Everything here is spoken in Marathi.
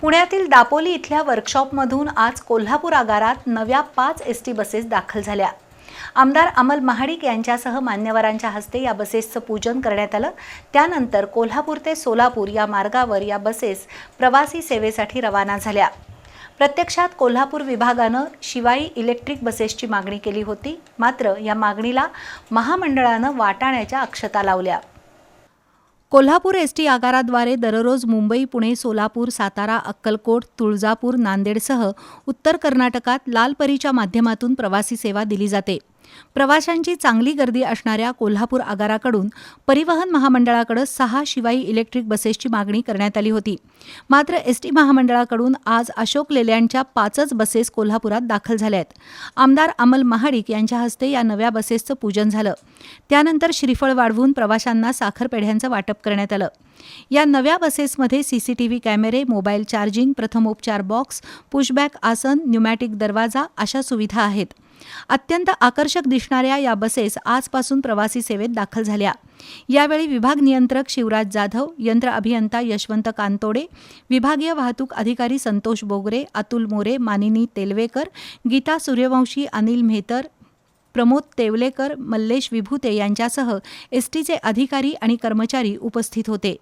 पुण्यातील दापोली इथल्या वर्कशॉपमधून आज कोल्हापूर आगारात नव्या पाच एस टी बसेस दाखल झाल्या. आमदार अमल महाडिक यांच्यासह मान्यवरांच्या हस्ते या बसेसचं पूजन करण्यात आलं. त्यानंतर कोल्हापूर ते सोलापूर या मार्गावर या बसेस प्रवासी सेवेसाठी रवाना झाल्या. प्रत्यक्षात कोल्हापूर विभागानं शिवाई इलेक्ट्रिक बसेसची मागणी केली होती. मात्र या मागणीला महामंडळानं वाटाण्याच्या अक्षता लावल्या. कोल्हापूर एस टी आगाराद्वारे दररोज मुंबई पुणे सोलापूर सातारा अक्कलकोट तुळजापूर नांदेडसह उत्तर कर्नाटकात लाल परीच्या माध्यमातून प्रवासी सेवा दिली जाते. प्रवाशांची चांगली गर्दी असणाऱ्या कोल्हापूर आगाराकडून परिवहन महामंडळाकडे सहा शिवाई इलेक्ट्रिक बसेसची मागणी करण्यात आली होती. मात्र एस टी महामंडळाकडून आज अशोक लेल्यांच्या पाचच बसेस कोल्हापुरात दाखल झाल्या आहेत आमदार अमल महाडिक यांच्या हस्ते या नव्या बसेसचं पूजन झालं. त्यानंतर श्रीफळ वाढवून प्रवाशांना साखरपेढ्यांचं वाटप करण्यात आलं. या नव्या बसेसमध्ये सीसीटीव्ही कॅमेरे मोबाईल चार्जिंग प्रथमोपचार बॉक्स पुशबॅक आसन न्युमॅटिक दरवाजा अशा सुविधा आहेत. अत्यंत आकर्षक दिसणाऱ्या या बसेस आजपासून प्रवासी सेवेत दाखल झाल्या. यावेळी विभाग नियंत्रक शिवराज जाधव यंत्र अभियंता यशवंत कांतोडे विभागीय वाहतूक अधिकारी संतोष बोगरे अतुल मोरे मानिनी तेलवेकर गीता सूर्यवंशी अनिल मेहतर प्रमोद तेवलेकर मल्लेश विभूते यांच्यासह एसटीचे अधिकारी आणि कर्मचारी उपस्थित होते.